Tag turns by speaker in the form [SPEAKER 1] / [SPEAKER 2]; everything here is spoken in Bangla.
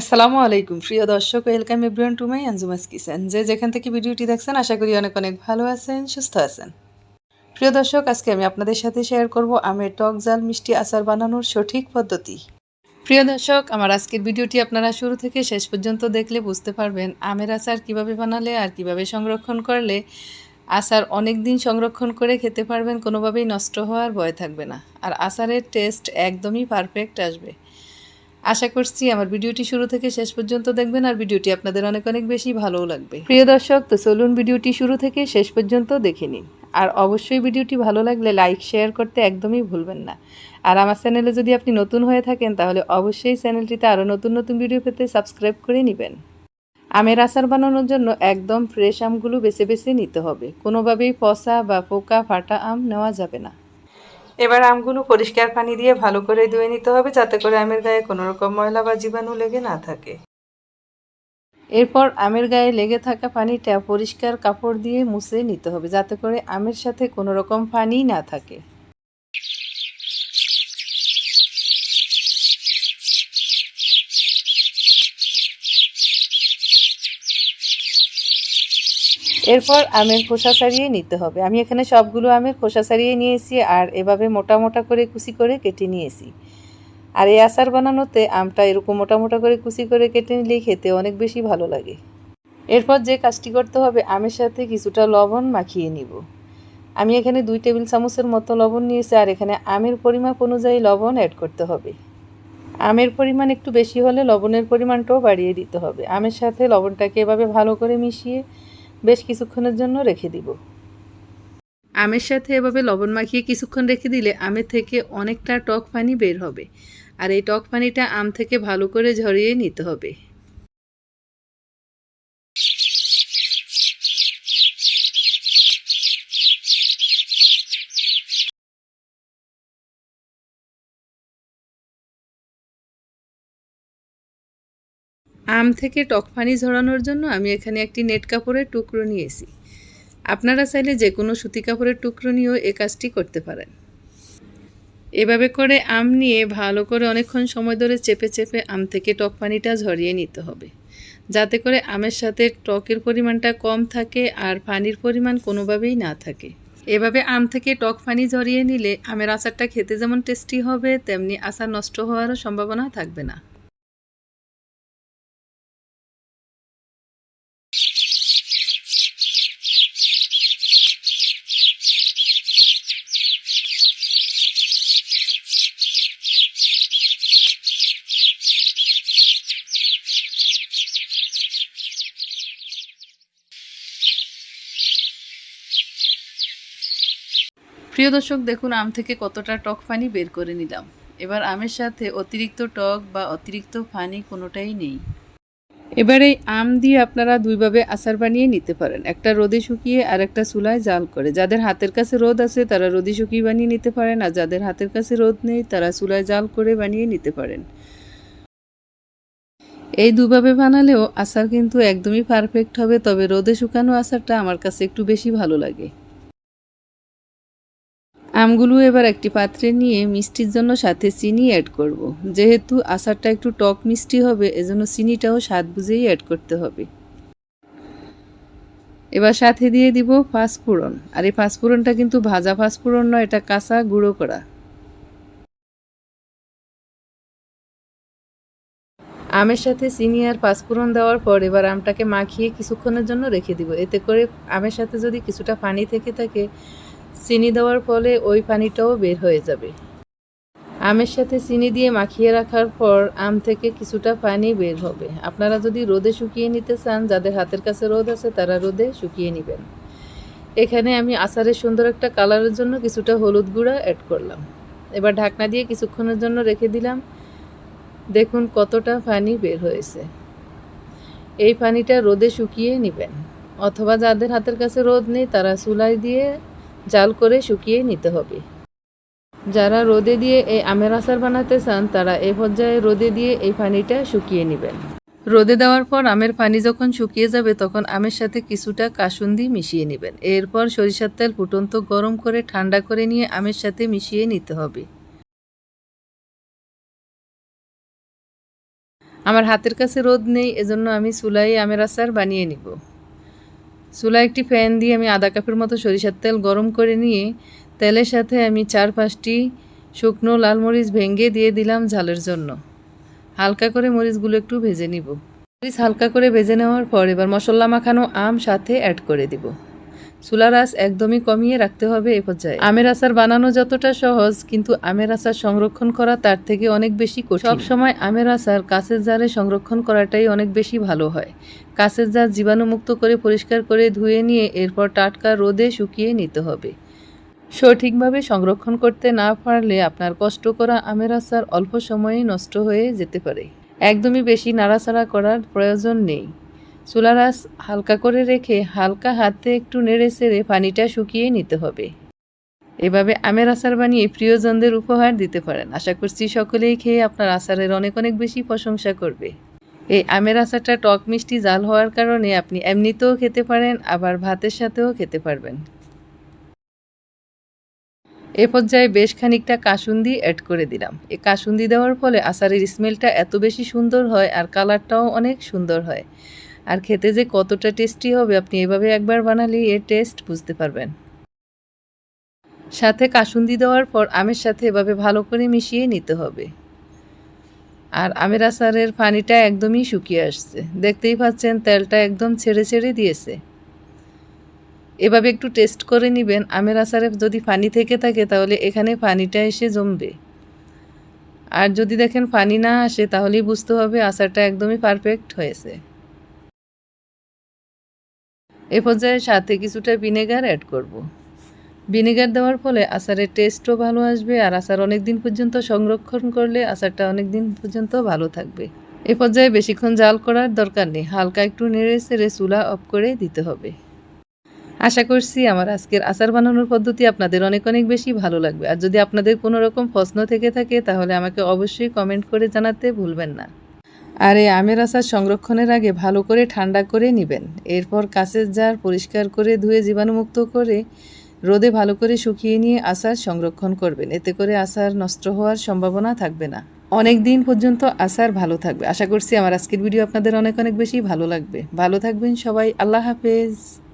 [SPEAKER 1] আসসালামু আলাইকুম, প্রিয় দর্শক, welcome everyone to my Anjuma's kitchen. যে যেখান থেকে ভিডিওটি দেখছেন, আশা করি অনেক অনেক ভালো আছেন, সুস্থ আছেন। প্রিয় দর্শক, আজকে আমি আপনাদের সাথে শেয়ার করব আমের টক জাল মিষ্টি আচার বানানোর সঠিক পদ্ধতি। প্রিয় দর্শক, আমার আজকের ভিডিওটি আপনারা শুরু থেকে শেষ পর্যন্ত দেখলে বুঝতে পারবেন আমের আচার কীভাবে বানালে আর কীভাবে সংরক্ষণ করলে আচার অনেক দিন সংরক্ষণ করে খেতে পারবেন, কোনোভাবেই নষ্ট হওয়ার ভয় থাকবে না। আর আচারের টেস্ট একদমই পারফেক্ট আসবে। আশা করছি আমার ভিডিওটি শুরু থেকে শেষ পর্যন্ত দেখবেন আর ভিডিওটি আপনাদের অনেক অনেক বেশি ভালোও লাগবে। প্রিয় দর্শক, তো চলুন ভিডিওটি শুরু থেকে শেষ পর্যন্ত দেখে নিন। আর অবশ্যই ভিডিওটি ভালো লাগলে লাইক, শেয়ার করতে একদমই ভুলবেন না। আর আমার চ্যানেলে যদি আপনি নতুন হয়ে থাকেন, তাহলে অবশ্যই চ্যানেলটিতে আরও নতুন নতুন ভিডিও পেতে সাবস্ক্রাইব করে নেবেন। আমের আচার বানানোর জন্য একদম ফ্রেশ আমগুলো বেছে বেছে নিতে হবে। কোনোভাবেই পচা বা পোকা ফাটা আম নেওয়া যাবে না। এবার আমগুলো পরিষ্কার পানি দিয়ে ভালো করে ধুয়ে নিতে হবে যাতে করে আমের গায়ে কোনো রকম ময়লা বা জীবাণু লেগে না থাকে। এরপর আমের গায়ে লেগে থাকা পানিটা পরিষ্কার কাপড় দিয়ে মুছে নিতে হবে যাতে করে আমের সাথে কোনো রকম পানি না থাকে। এরপর আমের খোসা সারিয়ে নিতে হবে। আমি এখানে সবগুলো আমের খোসা ছাড়িয়ে নিয়েছি আর এভাবে মোটা মোটা করে কুচি করে কেটে নিয়েছি। আর এই আচার বানানোতে আমটা এরকম মোটা মোটা করে কুচি করে কেটে নিলেই খেতে অনেক বেশি ভালো লাগে। এরপর যে কাজটি করতে হবে, আমের সাথে কিছুটা লবণ মাখিয়ে নিব। আমি এখানে দুই টেবিল চামচের মতো লবণ নিয়েছি আর এখানে আমের পরিমাপ অনুযায়ী লবণ অ্যাড করতে হবে। আমের পরিমাণ একটু বেশি হলে লবণের পরিমাণটাও বাড়িয়ে দিতে হবে। আমের সাথে লবণটাকে এভাবে ভালো করে মিশিয়ে বেশ কিছুক্ষণের জন্য রেখে দিব। আমের সাথে এভাবে লবণ মাখিয়ে কিছুক্ষণ রেখে দিলে আমের থেকে অনেকটা টক পানি বের হবে। আর এই টক পানিটা আম থেকে ভালো করে ঝরিয়ে নিতে হবে। আম থেকে টক পানি ঝরানোর জন্য আমি এখানে একটি নেট কাপড়ের টুকরো নিয়েছি। আপনারা চাইলে যে কোনো সুতি কাপড়ের টুকরো নিয়েও এ কাজটি করতে পারেন। এভাবে করে আম নিয়ে ভালো করে অনেকক্ষণ সময় ধরে চেপে চেপে আম থেকে টক পানিটা ঝরিয়ে নিতে হবে। যাতে করে আমের সাথে টকের পরিমাণটা কম থাকে আর পানির পরিমাণ কোনোভাবেই না থাকে। এভাবে আম থেকে টক পানি ঝরিয়ে নিলে আমের আচারটা খেতে যেমন টেস্টি হবে, তেমনি আচার নষ্ট হওয়ারও সম্ভাবনা থাকবে না। প্রিয় দর্শক, দেখুন, আম থেকে কতটা টক পানি বের করে নিলাম। এবার আমের সাথে অতিরিক্ত টক বা অতিরিক্ত পানি কোনোটাই নেই। এবার এই আম দিয়ে আপনারা দুইভাবে আচার বানিয়ে নিতে পারেন। একটা রোদে শুকিয়ে আর একটা চুলায় জাল করে। যাদের হাতের কাছে রোদ আছে, তারা রোদে শুকিয়ে বানিয়ে নিতে পারেন, আর যাদের হাতের কাছে রোদ নেই, তারা চুলায় জাল করে বানিয়ে নিতে পারেন। এই দুভাবে বানালেও আচার কিন্তু একদমই পারফেক্ট হবে, তবে রোদে শুকানো আচারটা আমার কাছে একটু বেশি ভালো লাগে। আমগুলো এবার একটি পাত্রে নিয়ে মিষ্টির জন্য সাথে চিনি অ্যাড করব। যেহেতু আচারটা একটু টক মিষ্টি হবে, এজন্য চিনিটাও স্বাদ বুঝেই অ্যাড করতে হবে। এবার সাথে দিয়ে দিব ফাঁসফোড়ন আর এই ফাঁসফোড়নটা কিন্তু ভাজা ফাঁসফোড়ন নয়, এটা কাঁচা গুঁড়ো করা। আমের সাথে চিনি আর পাঁচফোড়ন দেওয়ার পর এবার আমটাকে মাখিয়ে কিছুক্ষণের জন্য রেখে দিব। এতে করে আমের সাথে যদি কিছুটা পানি থেকে থাকে চিনি দেওয়ার ফলে ওই পানিটাও বের হয়ে যাবে। আমের সাথে চিনি দিয়ে মাখিয়ে রাখার পর আম থেকে কিছুটা পানি বের হবে। আপনারা যদি রোদে শুকিয়ে নিতে চান, যাদের হাতের কাছে রোদ আছে, তারা রোদে শুকিয়ে নেবেন। এখানে আমি আচারের সুন্দর একটা কালারের জন্য কিছুটা হলুদ গুঁড়া অ্যাড করলাম। এবার ঢাকনা দিয়ে কিছুক্ষণের জন্য রেখে দিলাম। দেখুন কতটা পানি বের হয়েছে। এই পানিটা রোদে শুকিয়ে নেবেন। অথবা যাদের হাতের কাছে রোদ নেই, তারা চুলায় দিয়ে জাল করে শুকিয়ে নিতে হবে। যারা রোদে দিয়ে এই আমের আচার বানাতে চান, তারা এই পর্যায়ে রোদে দিয়ে এই পানিটা শুকিয়ে নেবেন। রোদে দেওয়ার পর আমের পানি যখন শুকিয়ে যাবে, তখন আমের সাথে কিছুটা কাসুন্দি মিশিয়ে নেবেন। এরপর সরিষার তেল ফুটন্ত গরম করে ঠান্ডা করে নিয়ে আমের সাথে মিশিয়ে নিতে হবে। আমার হাতের কাছে রোদ নেই, এজন্য আমি চুলাই আমের আচার বানিয়ে নিব। চুলা একটি ফ্যান দিয়ে আমি আধা কাপের মতো সরিষার তেল গরম করে নিয়ে তেলের সাথে আমি চার পাঁচটি শুকনো লাল মরিচ ভেঙে দিয়ে দিলাম ঝালের জন্য। হালকা করে মরিচগুলো একটু ভেজে নিব। মরিচ হালকা করে ভেজে নেওয়ার পর এবার মশলা মাখানো আম সাথে অ্যাড করে দিব। চুলার একদমই কমিয়ে রাখতে হবে এ পর্যায়ে। আমের আচার বানানো যতটা সহজ, কিন্তু আমের আচার সংরক্ষণ করা তার থেকে অনেক বেশি কঠিন। সব সময় আমের আচার কাঁচের জারে সংরক্ষণ করাটাই অনেক বেশি ভালো হয়। কাঁচের জার জীবাণুমুক্ত করে পরিষ্কার করে ধুয়ে নিয়ে এরপর টাটকা রোদে শুকিয়ে নিতে হবে। সঠিকভাবে সংরক্ষণ করতে না পারলে আপনার কষ্ট করা আমের আচার অল্প সময়েই নষ্ট হয়ে যেতে পারে। একদমই বেশি নাড়াচাড়া করার প্রয়োজন নেই। চুলার আঁচ হালকা করে রেখে হালকা হাতে একটু নেড়ে চেড়ে পানিটা শুকিয়ে নিতে হবে। এভাবে আমের আচার বানিয়ে প্রিয়জনদের উপহার দিতে পারেন। আশা করছি সকলেই খেয়ে আপনার আচারের অনেক অনেক বেশি প্রশংসা করবে। এই আমের আচারটা টক মিষ্টি জাল হওয়ার কারণে আপনি এমনিতেও খেতে পারেন, আবার ভাতের সাথেও খেতে পারবেন। এ পর্যায়ে বেশ খানিকটা কাসুন্দি অ্যাড করে দিলাম। এই কাসুন্দি দেওয়ার ফলে আচারের স্মেলটা এত বেশি সুন্দর হয় আর কালারটাও অনেক সুন্দর হয়। আর খেতে যে কতটা টেস্টি হবে, আপনি এভাবে একবার বানালেই এর টেস্ট বুঝতে পারবেন। সাথে কাসুন্দি দেওয়ার পর আমের সাথে এভাবে ভালো করে মিশিয়ে নিতে হবে। আর আমের আচারের পানিটা একদমই শুকিয়ে আসছে। দেখতেই পাচ্ছেন তেলটা একদম ছেড়ে ছেড়ে দিয়েছে। এভাবে একটু টেস্ট করে নেবেন। আমের আচারে যদি পানি থেকে থাকে, তাহলে এখানে পানিটা এসে জমবে। আর যদি দেখেন পানি না আসে, তাহলেই বুঝতে হবে আচারটা একদমই পারফেক্ট হয়েছে। এ পর্যায়ে সাথে কিছুটা ভিনেগার অ্যাড করব। ভিনেগার দেওয়ার ফলে আচারের টেস্টও ভালো আসবে আর আচার অনেক দিন পর্যন্ত সংরক্ষণ করলে আচারটা অনেক দিন পর্যন্ত ভালো থাকবে। এ পর্যায়ে বেশিক্ষণ জাল করার দরকার নেই, হালকা একটু নেড়ে সেড়ে চুলা অফ করে দিতে হবে। আশা করছি আমার আজকের আচার বানানোর পদ্ধতি আপনাদের অনেক অনেক বেশি ভালো লাগবে। আর যদি আপনাদের কোনো রকম প্রশ্ন থেকে থাকে, তাহলে আমাকে অবশ্যই কমেন্ট করে জানাতে ভুলবেন না। আর এই আমের আচার সংরক্ষণের আগে ভালো করে ঠান্ডা করে নেবেন। এরপর কাঁচের জার পরিষ্কার করে ধুয়ে জীবাণুমুক্ত করে রোদে ভালো করে শুকিয়ে নিয়ে আচার সংরক্ষণ করবেন। এতে করে আচার নষ্ট হওয়ার সম্ভাবনা থাকবে না। অনেক দিন পর্যন্ত আচার ভালো থাকবে। আশা করছি আমার আজকের ভিডিও আপনাদের অনেক অনেক বেশি ভালো লাগবে। ভালো থাকবেন সবাই। আল্লাহ হাফেজ।